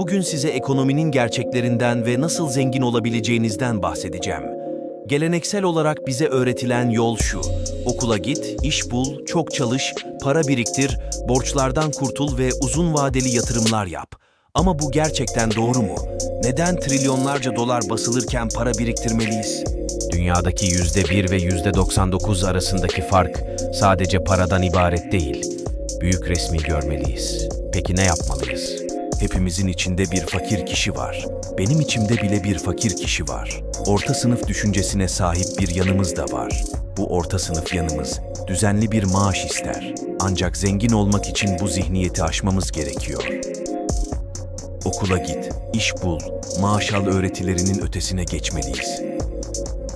Bugün size ekonominin gerçeklerinden ve nasıl zengin olabileceğinizden bahsedeceğim. Geleneksel olarak bize öğretilen yol şu. Okula git, iş bul, çok çalış, para biriktir, borçlardan kurtul ve uzun vadeli yatırımlar yap. Ama bu gerçekten doğru mu? Neden trilyonlarca dolar basılırken para biriktirmeliyiz? Dünyadaki yüzde bir ve yüzde 99 arasındaki fark sadece paradan ibaret değil. Büyük resmi görmeliyiz. Peki ne yapmalıyız? Hepimizin içinde bir fakir kişi var. Benim içimde bile bir fakir kişi var. Orta sınıf düşüncesine sahip bir yanımız da var. Bu orta sınıf yanımız düzenli bir maaş ister. Ancak zengin olmak için bu zihniyeti aşmamız gerekiyor. Okula git, iş bul, maaş al öğretilerinin ötesine geçmeliyiz.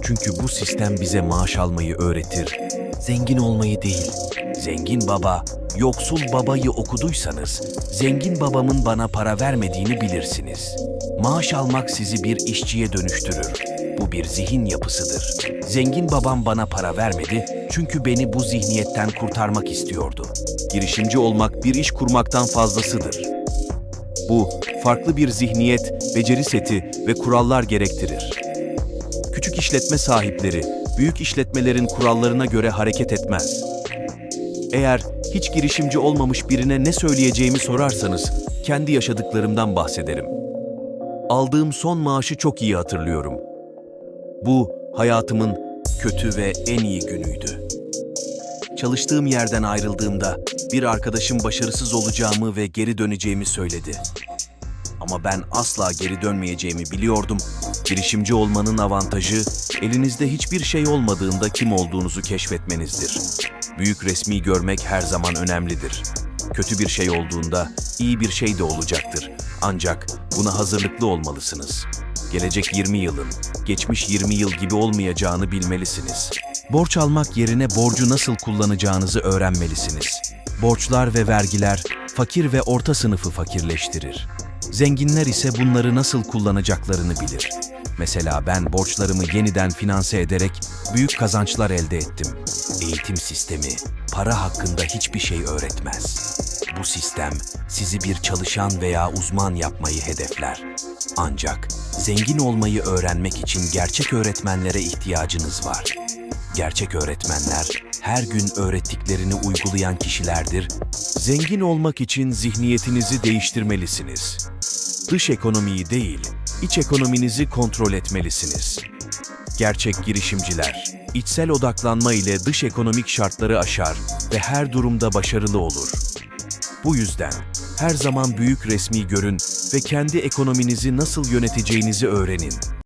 Çünkü bu sistem bize maaş almayı öğretir, zengin olmayı değil. Zengin baba, yoksul babayı okuduysanız, zengin babamın bana para vermediğini bilirsiniz. Maaş almak sizi bir işçiye dönüştürür. Bu bir zihin yapısıdır. Zengin babam bana para vermedi çünkü beni bu zihniyetten kurtarmak istiyordu. Girişimci olmak bir iş kurmaktan fazlasıdır. Bu, farklı bir zihniyet, beceri seti ve kurallar gerektirir. Küçük işletme sahipleri, büyük işletmelerin kurallarına göre hareket etmez. Eğer hiç girişimci olmamış birine ne söyleyeceğimi sorarsanız, kendi yaşadıklarımdan bahsederim. Aldığım son maaşı çok iyi hatırlıyorum. Bu, hayatımın kötü ve en iyi günüydü. Çalıştığım yerden ayrıldığımda bir arkadaşım başarısız olacağımı ve geri döneceğimi söyledi. Ama ben asla geri dönmeyeceğimi biliyordum. Girişimci olmanın avantajı, elinizde hiçbir şey olmadığında kim olduğunuzu keşfetmenizdir. Büyük resmi görmek her zaman önemlidir. Kötü bir şey olduğunda iyi bir şey de olacaktır. Ancak buna hazırlıklı olmalısınız. Gelecek 20 yılın, geçmiş 20 yıl gibi olmayacağını bilmelisiniz. Borç almak yerine borcu nasıl kullanacağınızı öğrenmelisiniz. Borçlar ve vergiler fakir ve orta sınıfı fakirleştirir. Zenginler ise bunları nasıl kullanacaklarını bilir. Mesela ben borçlarımı yeniden finanse ederek büyük kazançlar elde ettim. Eğitim sistemi para hakkında hiçbir şey öğretmez. Bu sistem sizi bir çalışan veya uzman yapmayı hedefler. Ancak zengin olmayı öğrenmek için gerçek öğretmenlere ihtiyacınız var. Gerçek öğretmenler her gün öğrettiklerini uygulayan kişilerdir. Zengin olmak için zihniyetinizi değiştirmelisiniz. Dış ekonomiyi değil, iç ekonominizi kontrol etmelisiniz. Gerçek girişimciler, içsel odaklanma ile dış ekonomik şartları aşar ve her durumda başarılı olur. Bu yüzden her zaman büyük resmi görün ve kendi ekonominizi nasıl yöneteceğinizi öğrenin.